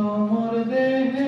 মনে দেহে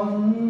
Om